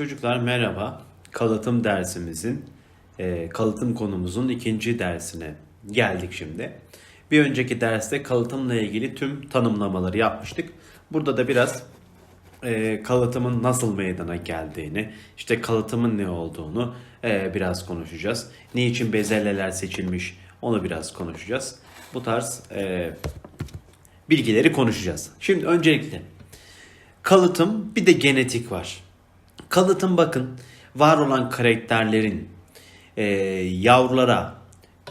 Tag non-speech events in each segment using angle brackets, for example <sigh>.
Çocuklar merhaba. Kalıtım dersimizin, e, kalıtım konumuzun ikinci dersine geldik şimdi. Bir önceki derste kalıtımla ilgili tüm tanımlamaları yapmıştık. Burada da biraz e, kalıtımın nasıl meydana geldiğini, işte kalıtımın ne olduğunu e, biraz konuşacağız. Niçin bezelyeler seçilmiş onu biraz konuşacağız. Bu tarz bilgileri konuşacağız. Şimdi öncelikle kalıtım bir de genetik var. Kalıtım bakın var olan karakterlerin e, yavrulara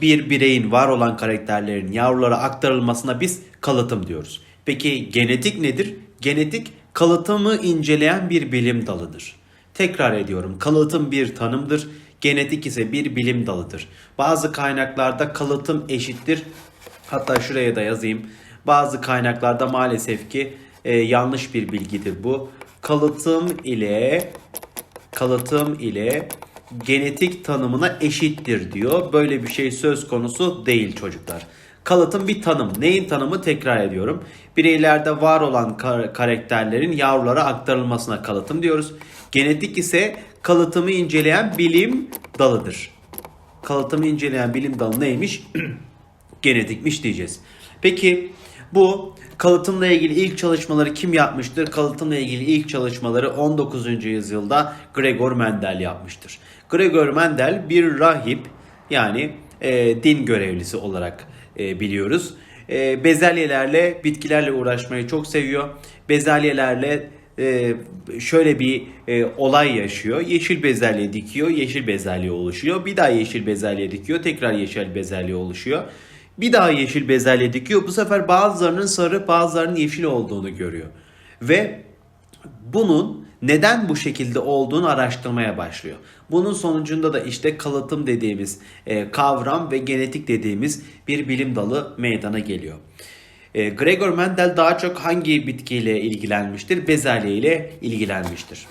bir bireyin var olan karakterlerin yavrulara aktarılmasına biz kalıtım diyoruz. Peki genetik nedir? Genetik kalıtımı inceleyen bir bilim dalıdır. Tekrar ediyorum kalıtım bir tanımdır. Genetik ise bir bilim dalıdır. Bazı kaynaklarda kalıtım eşittir. Hatta şuraya da yazayım. Bazı kaynaklarda maalesef ki e, yanlış bir bilgidir bu. Kalıtım ile kalıtım ile genetik tanımına eşittir diyor. Böyle bir şey söz konusu değil çocuklar. Kalıtım bir tanım. Neyin tanımı tekrar ediyorum. Bireylerde var olan kar- karakterlerin yavrulara aktarılmasına kalıtım diyoruz. Genetik ise kalıtımı inceleyen bilim dalıdır. Kalıtımı inceleyen bilim dalı neymiş? <clears throat> Genetikmiş diyeceğiz. Peki bu kalıtımla ilgili ilk çalışmaları kim yapmıştır? Kalıtımla ilgili ilk çalışmaları 19. yüzyılda Gregor Mendel yapmıştır. Gregor Mendel bir rahip yani e, din görevlisi olarak e, biliyoruz. E, bezelyelerle, bitkilerle uğraşmayı çok seviyor. Bezelyelerle e, şöyle bir e, olay yaşıyor. Yeşil bezelye dikiyor, yeşil bezelye oluşuyor. Bir daha yeşil bezelye dikiyor, tekrar yeşil bezelye oluşuyor. Bir daha yeşil bezelye dikiyor. Bu sefer bazılarının sarı, bazılarının yeşil olduğunu görüyor. Ve bunun neden bu şekilde olduğunu araştırmaya başlıyor. Bunun sonucunda da işte kalıtım dediğimiz e, kavram ve genetik dediğimiz bir bilim dalı meydana geliyor. E, Gregor Mendel daha çok hangi bitkiyle ilgilenmiştir? Bezelye ile ilgilenmiştir.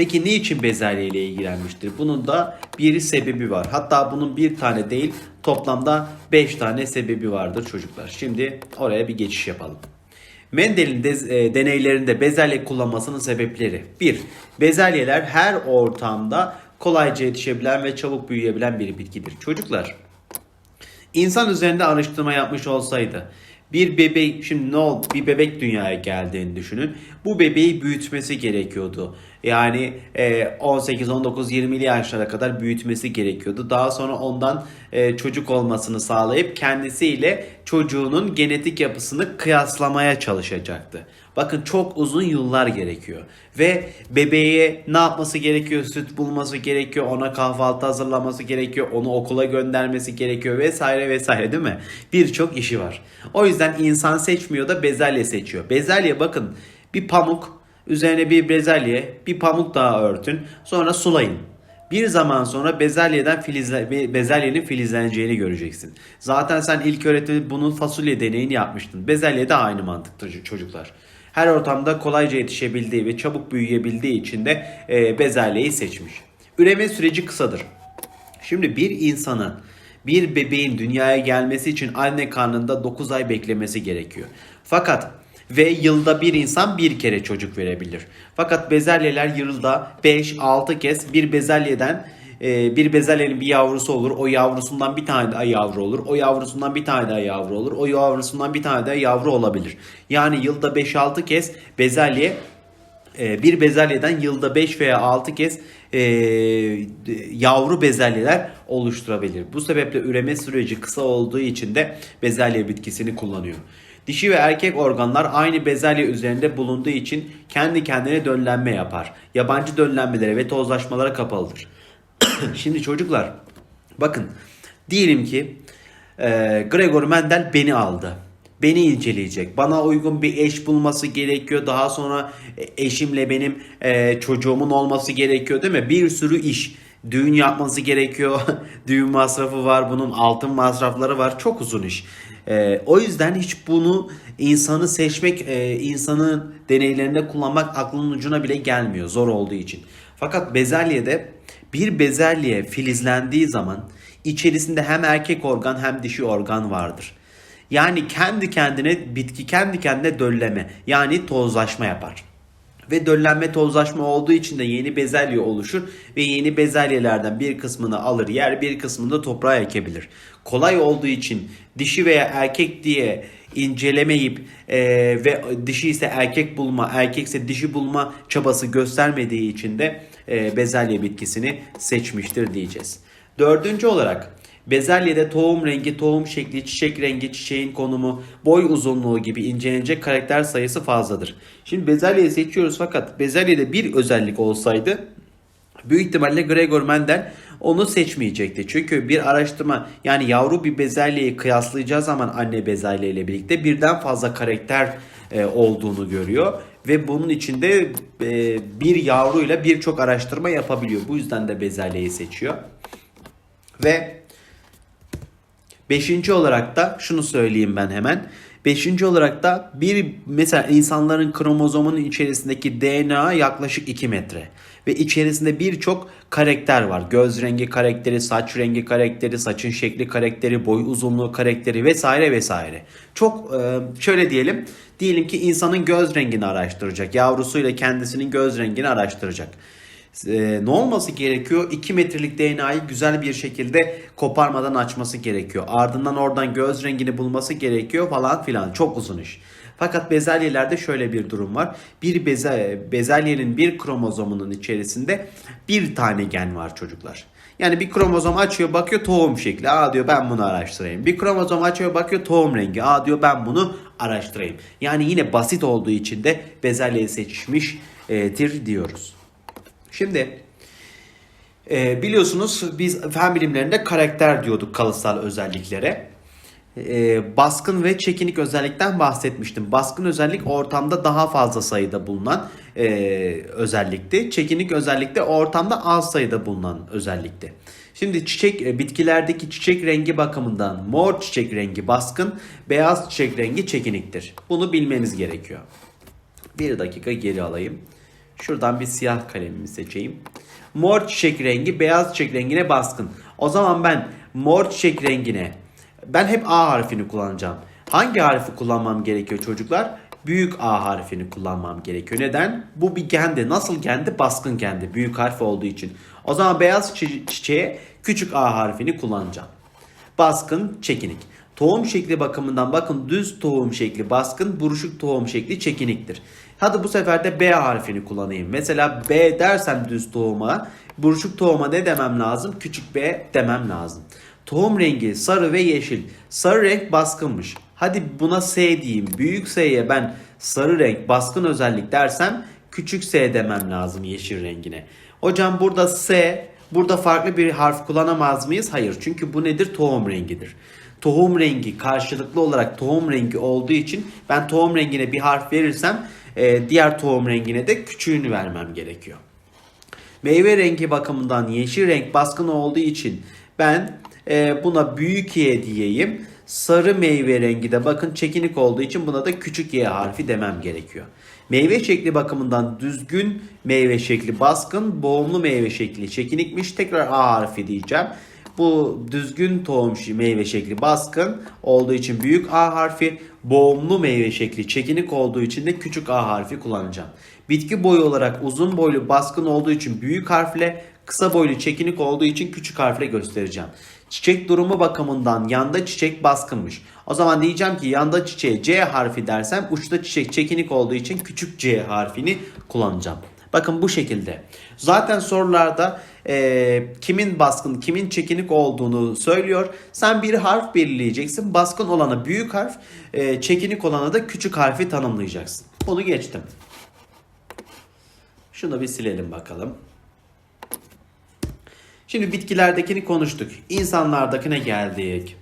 Peki niçin bezelye ile ilgilenmiştir? Bunun da bir sebebi var. Hatta bunun bir tane değil toplamda 5 tane sebebi vardır çocuklar. Şimdi oraya bir geçiş yapalım. Mendel'in de- e, deneylerinde bezelye kullanmasının sebepleri. 1. Bezelyeler her ortamda kolayca yetişebilen ve çabuk büyüyebilen bir bitkidir. Çocuklar İnsan üzerinde araştırma yapmış olsaydı bir bebek şimdi ne oldu bir bebek dünyaya geldiğini düşünün. Bu bebeği büyütmesi gerekiyordu. Yani e, 18, 19, 20'li yaşlara kadar büyütmesi gerekiyordu. Daha sonra ondan e, çocuk olmasını sağlayıp kendisiyle çocuğunun genetik yapısını kıyaslamaya çalışacaktı. Bakın çok uzun yıllar gerekiyor. Ve bebeğe ne yapması gerekiyor? Süt bulması gerekiyor. Ona kahvaltı hazırlaması gerekiyor. Onu okula göndermesi gerekiyor vesaire vesaire değil mi? Birçok işi var. O yüzden insan seçmiyor da bezelye seçiyor. Bezelye bakın bir pamuk üzerine bir bezelye bir pamuk daha örtün. Sonra sulayın. Bir zaman sonra bezelyeden filizle, be- bezelyenin filizleneceğini göreceksin. Zaten sen ilk öğretimde bunun fasulye deneyini yapmıştın. Bezelye de aynı mantıktır çocuklar. Her ortamda kolayca yetişebildiği ve çabuk büyüyebildiği için de e, bezelyeyi seçmiş. Üreme süreci kısadır. Şimdi bir insanın bir bebeğin dünyaya gelmesi için anne karnında 9 ay beklemesi gerekiyor. Fakat ve yılda bir insan bir kere çocuk verebilir. Fakat bezelyeler yılda 5-6 kez bir bezelyeden e, bir bezelyenin bir yavrusu olur. O yavrusundan bir tane daha yavru olur. O yavrusundan bir tane daha yavru olur. O yavrusundan bir tane daha yavru olabilir. Yani yılda 5-6 kez bezelye e, bir bezelyeden yılda 5 veya 6 kez e, yavru bezelyeler oluşturabilir. Bu sebeple üreme süreci kısa olduğu için de bezelye bitkisini kullanıyor. Dişi ve erkek organlar aynı bezelye üzerinde bulunduğu için kendi kendine döllenme yapar. Yabancı döllenmelere ve tozlaşmalara kapalıdır. <coughs> Şimdi çocuklar bakın diyelim ki e, Gregor Mendel beni aldı. Beni inceleyecek. Bana uygun bir eş bulması gerekiyor. Daha sonra e, eşimle benim e, çocuğumun olması gerekiyor değil mi? Bir sürü iş. Düğün yapması gerekiyor. <laughs> Düğün masrafı var. Bunun altın masrafları var. Çok uzun iş. E, o yüzden hiç bunu insanı seçmek, e, insanın deneylerinde kullanmak aklının ucuna bile gelmiyor. Zor olduğu için. Fakat bezelyede bir bezelye filizlendiği zaman içerisinde hem erkek organ hem dişi organ vardır. Yani kendi kendine bitki kendi kendine dölleme yani tozlaşma yapar. Ve döllenme tozlaşma olduğu için de yeni bezelye oluşur ve yeni bezelyelerden bir kısmını alır yer bir kısmını da toprağa ekebilir. Kolay olduğu için dişi veya erkek diye incelemeyip e, ve dişi ise erkek bulma erkekse dişi bulma çabası göstermediği için de e, bezelye bitkisini seçmiştir diyeceğiz. Dördüncü olarak Bezelyede tohum rengi, tohum şekli, çiçek rengi, çiçeğin konumu, boy uzunluğu gibi incelenecek karakter sayısı fazladır. Şimdi bezelyeyi seçiyoruz fakat bezelyede bir özellik olsaydı büyük ihtimalle Gregor Mendel onu seçmeyecekti. Çünkü bir araştırma yani yavru bir bezelyeyi kıyaslayacağı zaman anne bezelye ile birlikte birden fazla karakter e, olduğunu görüyor. Ve bunun içinde e, bir yavruyla birçok araştırma yapabiliyor. Bu yüzden de bezelyeyi seçiyor. Ve Beşinci olarak da şunu söyleyeyim ben hemen. Beşinci olarak da bir mesela insanların kromozomunun içerisindeki DNA yaklaşık 2 metre. Ve içerisinde birçok karakter var. Göz rengi karakteri, saç rengi karakteri, saçın şekli karakteri, boy uzunluğu karakteri vesaire vesaire. Çok e, şöyle diyelim. Diyelim ki insanın göz rengini araştıracak. Yavrusuyla kendisinin göz rengini araştıracak e, ne olması gerekiyor? 2 metrelik DNA'yı güzel bir şekilde koparmadan açması gerekiyor. Ardından oradan göz rengini bulması gerekiyor falan filan. Çok uzun iş. Fakat bezelyelerde şöyle bir durum var. Bir beze, bezelyenin bir kromozomunun içerisinde bir tane gen var çocuklar. Yani bir kromozom açıyor bakıyor tohum şekli. Aa diyor ben bunu araştırayım. Bir kromozom açıyor bakıyor tohum rengi. Aa diyor ben bunu araştırayım. Yani yine basit olduğu için de bezelyeyi seçmiştir diyoruz. Şimdi e, biliyorsunuz biz fen bilimlerinde karakter diyorduk kalıtsal özelliklere. E, baskın ve çekinik özellikten bahsetmiştim. Baskın özellik ortamda daha fazla sayıda bulunan e, özellikti. Çekinik özellik de ortamda az sayıda bulunan özellikti. Şimdi çiçek bitkilerdeki çiçek rengi bakımından mor çiçek rengi baskın, beyaz çiçek rengi çekiniktir. Bunu bilmeniz gerekiyor. Bir dakika geri alayım. Şuradan bir siyah kalemimi seçeyim. Mor çiçek rengi beyaz çiçek rengine baskın. O zaman ben mor çiçek rengine ben hep A harfini kullanacağım. Hangi harfi kullanmam gerekiyor çocuklar? Büyük A harfini kullanmam gerekiyor. Neden? Bu bir gendi. Nasıl gendi? Baskın gendi. Büyük harf olduğu için. O zaman beyaz çi- çiçeğe küçük A harfini kullanacağım. Baskın, çekinik. Tohum şekli bakımından bakın düz tohum şekli baskın, buruşuk tohum şekli çekiniktir. Hadi bu sefer de B harfini kullanayım. Mesela B dersem düz tohuma, buruşuk tohuma ne demem lazım? Küçük B demem lazım. Tohum rengi sarı ve yeşil. Sarı renk baskınmış. Hadi buna S diyeyim. Büyük S'ye ben sarı renk baskın özellik dersem küçük S demem lazım yeşil rengine. Hocam burada S, burada farklı bir harf kullanamaz mıyız? Hayır. Çünkü bu nedir? Tohum rengidir tohum rengi karşılıklı olarak tohum rengi olduğu için ben tohum rengine bir harf verirsem e, diğer tohum rengine de küçüğünü vermem gerekiyor. Meyve rengi bakımından yeşil renk baskın olduğu için ben e, buna büyük Y diyeyim. Sarı meyve rengi de bakın çekinik olduğu için buna da küçük Y harfi demem gerekiyor. Meyve şekli bakımından düzgün meyve şekli baskın, boğumlu meyve şekli çekinikmiş. Tekrar A harfi diyeceğim. Bu düzgün tohum meyve şekli baskın olduğu için büyük A harfi, boğumlu meyve şekli çekinik olduğu için de küçük A harfi kullanacağım. Bitki boyu olarak uzun boylu baskın olduğu için büyük harfle, kısa boylu çekinik olduğu için küçük harfle göstereceğim. Çiçek durumu bakımından yanda çiçek baskınmış. O zaman diyeceğim ki yanda çiçeğe C harfi dersem uçta çiçek çekinik olduğu için küçük C harfini kullanacağım. Bakın bu şekilde. Zaten sorularda e, kimin baskın, kimin çekinik olduğunu söylüyor. Sen bir harf belirleyeceksin. Baskın olana büyük harf, e, çekinik olana da küçük harfi tanımlayacaksın. Bunu geçtim. Şunu bir silelim bakalım. Şimdi bitkilerdekini konuştuk. İnsanlardakine geldik.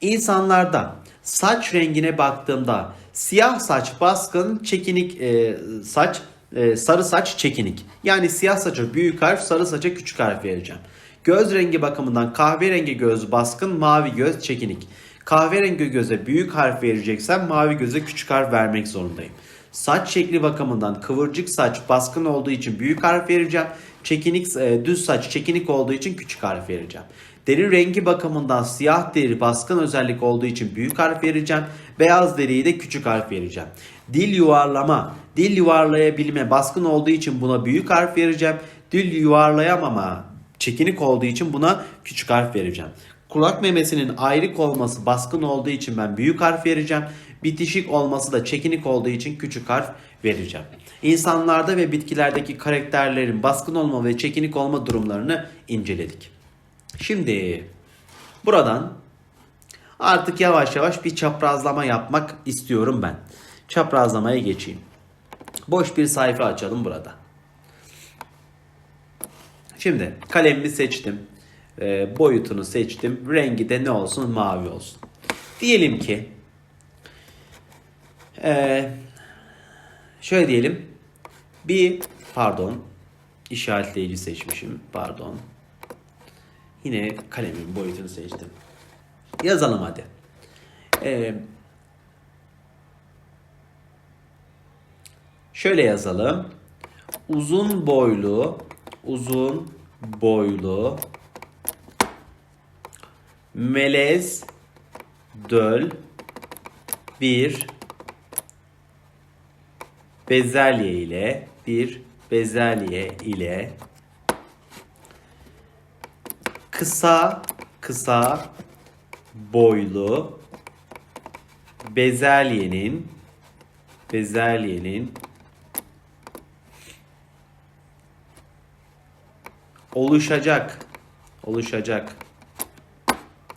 İnsanlarda saç rengine baktığımda siyah saç baskın, çekinik e, saç e, sarı saç çekinik. Yani siyah saça büyük harf, sarı saça küçük harf vereceğim. Göz rengi bakımından kahverengi göz baskın, mavi göz çekinik. Kahverengi göze büyük harf vereceksem mavi göze küçük harf vermek zorundayım. Saç şekli bakımından kıvırcık saç baskın olduğu için büyük harf vereceğim. çekinik e, düz saç çekinik olduğu için küçük harf vereceğim. Deri rengi bakımından siyah deri baskın özellik olduğu için büyük harf vereceğim. Beyaz deriyi de küçük harf vereceğim. Dil yuvarlama, dil yuvarlayabilme baskın olduğu için buna büyük harf vereceğim. Dil yuvarlayamama çekinik olduğu için buna küçük harf vereceğim. Kulak memesinin ayrık olması baskın olduğu için ben büyük harf vereceğim. Bitişik olması da çekinik olduğu için küçük harf vereceğim. İnsanlarda ve bitkilerdeki karakterlerin baskın olma ve çekinik olma durumlarını inceledik. Şimdi buradan artık yavaş yavaş bir çaprazlama yapmak istiyorum ben. Çaprazlamaya geçeyim. Boş bir sayfa açalım burada. Şimdi kalemimi seçtim. E, boyutunu seçtim. Rengi de ne olsun? Mavi olsun. Diyelim ki e, şöyle diyelim. Bir pardon işaretleyici seçmişim. Pardon. Yine kalemin boyutunu seçtim. Yazalım hadi. Ee, şöyle yazalım. Uzun boylu, uzun boylu, melez, döl, bir bezelye ile bir bezelye ile kısa kısa boylu bezelyenin bezelyenin oluşacak oluşacak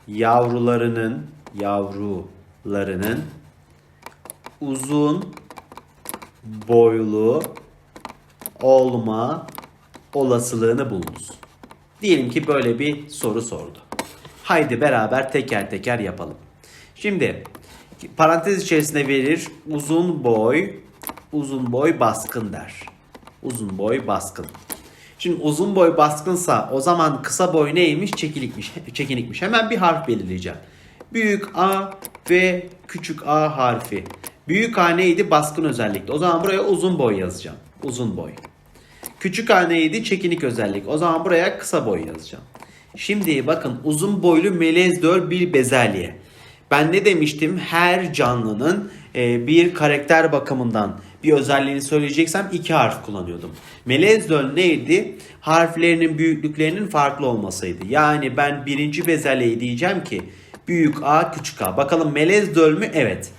yavrularının yavrularının uzun boylu olma olasılığını bulunuz. Diyelim ki böyle bir soru sordu. Haydi beraber teker teker yapalım. Şimdi parantez içerisinde verir uzun boy uzun boy baskın der. Uzun boy baskın. Şimdi uzun boy baskınsa o zaman kısa boy neymiş? Çekilikmiş, çekinikmiş. Hemen bir harf belirleyeceğim. Büyük A ve küçük A harfi. Büyük A neydi? Baskın özellikti. O zaman buraya uzun boy yazacağım. Uzun boy. Küçük A neydi? Çekinik özellik. O zaman buraya kısa boy yazacağım. Şimdi bakın uzun boylu melez döl bir bezelye. Ben ne demiştim? Her canlının e, bir karakter bakımından bir özelliğini söyleyeceksem iki harf kullanıyordum. Melez döl neydi? Harflerinin büyüklüklerinin farklı olmasıydı. Yani ben birinci bezelyeyi diyeceğim ki büyük A küçük A. Bakalım melez döl mü? Evet.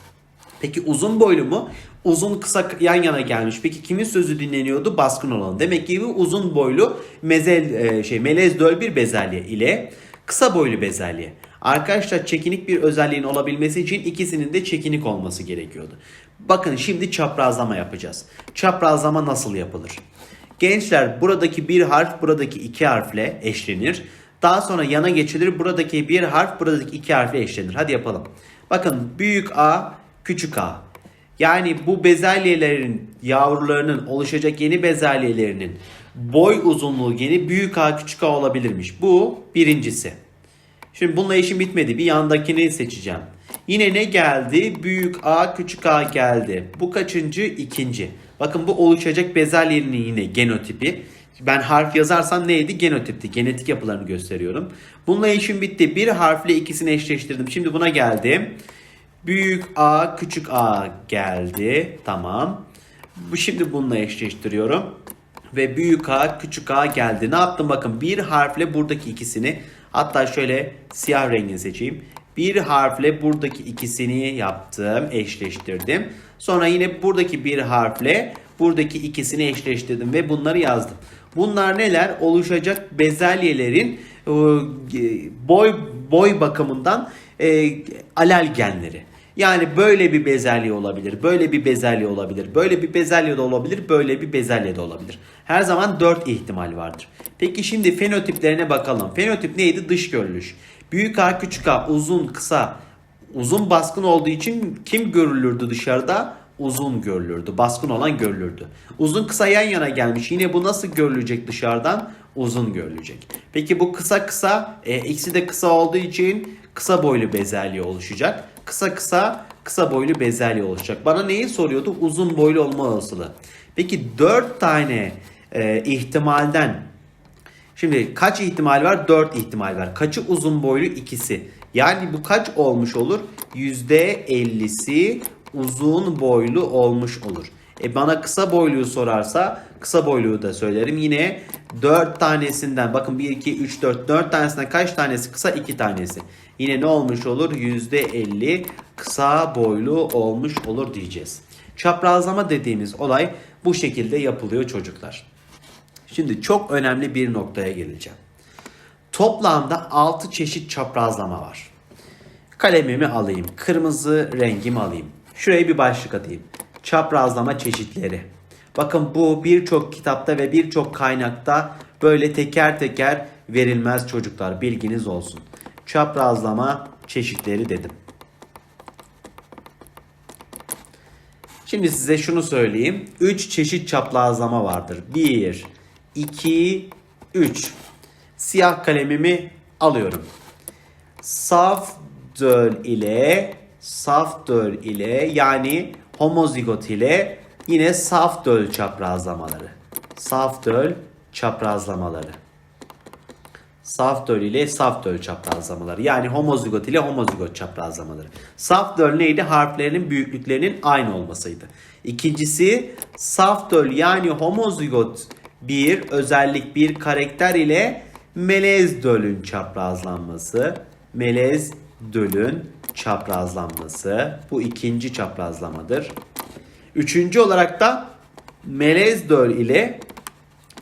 Peki uzun boylu mu? Uzun kısa yan yana gelmiş. Peki kimin sözü dinleniyordu? Baskın olan. Demek ki bu uzun boylu mezel e, şey melez döl bir bezelye ile kısa boylu bezelye. Arkadaşlar çekinik bir özelliğin olabilmesi için ikisinin de çekinik olması gerekiyordu. Bakın şimdi çaprazlama yapacağız. Çaprazlama nasıl yapılır? Gençler buradaki bir harf buradaki iki harfle eşlenir. Daha sonra yana geçilir. Buradaki bir harf buradaki iki harfle eşlenir. Hadi yapalım. Bakın büyük A, küçük A. Yani bu bezelyelerin yavrularının oluşacak yeni bezelyelerinin boy uzunluğu yeni büyük A küçük A olabilirmiş. Bu birincisi. Şimdi bununla işim bitmedi. Bir yandakini seçeceğim. Yine ne geldi? Büyük A küçük A geldi. Bu kaçıncı? İkinci. Bakın bu oluşacak bezelyenin yine genotipi. Ben harf yazarsam neydi? Genotipti. Genetik yapılarını gösteriyorum. Bununla işim bitti. Bir harfle ikisini eşleştirdim. Şimdi buna geldim. Büyük A, küçük A geldi. Tamam. Bu şimdi bununla eşleştiriyorum. Ve büyük A, küçük A geldi. Ne yaptım bakın bir harfle buradaki ikisini hatta şöyle siyah rengini seçeyim. Bir harfle buradaki ikisini yaptım, eşleştirdim. Sonra yine buradaki bir harfle buradaki ikisini eşleştirdim ve bunları yazdım. Bunlar neler? Oluşacak bezelyelerin e, boy boy bakımından e, alel genleri. Yani böyle bir bezelye olabilir, böyle bir bezelye olabilir, böyle bir bezelye de olabilir, böyle bir bezelye de olabilir. Her zaman 4 ihtimal vardır. Peki şimdi fenotiplerine bakalım. Fenotip neydi? Dış görünüş. Büyük A, küçük A, uzun, kısa. Uzun baskın olduğu için kim görülürdü dışarıda? Uzun görülürdü. Baskın olan görülürdü. Uzun kısa yan yana gelmiş. Yine bu nasıl görülecek dışarıdan? Uzun görülecek. Peki bu kısa kısa, e, ikisi de kısa olduğu için kısa boylu bezelye oluşacak. Kısa kısa kısa boylu bezelye oluşacak. Bana neyi soruyordu? Uzun boylu olma olasılığı. Peki 4 tane e, ihtimalden Şimdi kaç ihtimal var? 4 ihtimal var. Kaçı uzun boylu? ikisi. Yani bu kaç olmuş olur? %50'si uzun boylu olmuş olur. E bana kısa boyluyu sorarsa kısa boyluyu da söylerim. Yine 4 tanesinden bakın 1, 2, 3, 4 4 tanesinden kaç tanesi kısa 2 tanesi. Yine ne olmuş olur? %50 kısa boylu olmuş olur diyeceğiz. Çaprazlama dediğimiz olay bu şekilde yapılıyor çocuklar. Şimdi çok önemli bir noktaya geleceğim. Toplamda 6 çeşit çaprazlama var. Kalemimi alayım. Kırmızı rengimi alayım. Şuraya bir başlık atayım. Çaprazlama çeşitleri. Bakın bu birçok kitapta ve birçok kaynakta böyle teker teker verilmez çocuklar. Bilginiz olsun. Çaprazlama çeşitleri dedim. Şimdi size şunu söyleyeyim. 3 çeşit çaprazlama vardır. 1, 2, 3. Siyah kalemimi alıyorum. Saf döl ile saf döl ile yani homozigot ile yine saf döl çaprazlamaları. Saf döl çaprazlamaları. Saf döl ile saf döl çaprazlamaları. Yani homozigot ile homozigot çaprazlamaları. Saf döl neydi? Harflerinin büyüklüklerinin aynı olmasıydı. İkincisi saf döl yani homozigot bir özellik bir karakter ile melez dölün çaprazlanması. Melez dölün çaprazlanması. Bu ikinci çaprazlamadır. Üçüncü olarak da melez döl ile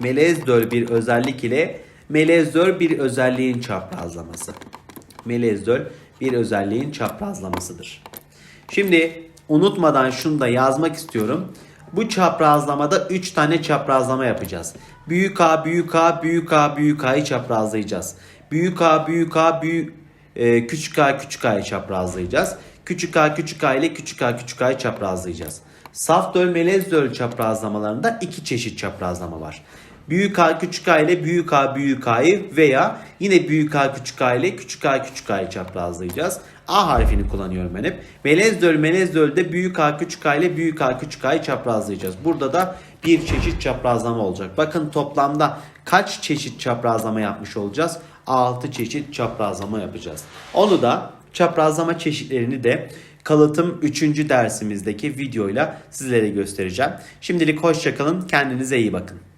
melez döl bir özellik ile melez döl bir özelliğin çaprazlaması. Melez döl bir özelliğin çaprazlamasıdır. Şimdi unutmadan şunu da yazmak istiyorum. Bu çaprazlamada 3 tane çaprazlama yapacağız. Büyük A, büyük A, büyük A, büyük A'yı çaprazlayacağız. Büyük A, büyük A, büyük e, küçük A, küçük A'yı çaprazlayacağız. Küçük A, küçük A ile küçük A, küçük A'yı çaprazlayacağız. Saf döl, melez döl çaprazlamalarında iki çeşit çaprazlama var. Büyük A, küçük A ile büyük A, büyük A'yı veya yine büyük A, küçük A ile küçük A, küçük A'yı çaprazlayacağız. A harfini kullanıyorum ben hep. Melez döl, melez dölde büyük A, küçük A ile büyük A, küçük A'yı çaprazlayacağız. Burada da bir çeşit çaprazlama olacak. Bakın toplamda kaç çeşit çaprazlama yapmış olacağız? 6 çeşit çaprazlama yapacağız. Onu da çaprazlama çeşitlerini de kalıtım 3. dersimizdeki videoyla sizlere göstereceğim. Şimdilik hoşçakalın. Kendinize iyi bakın.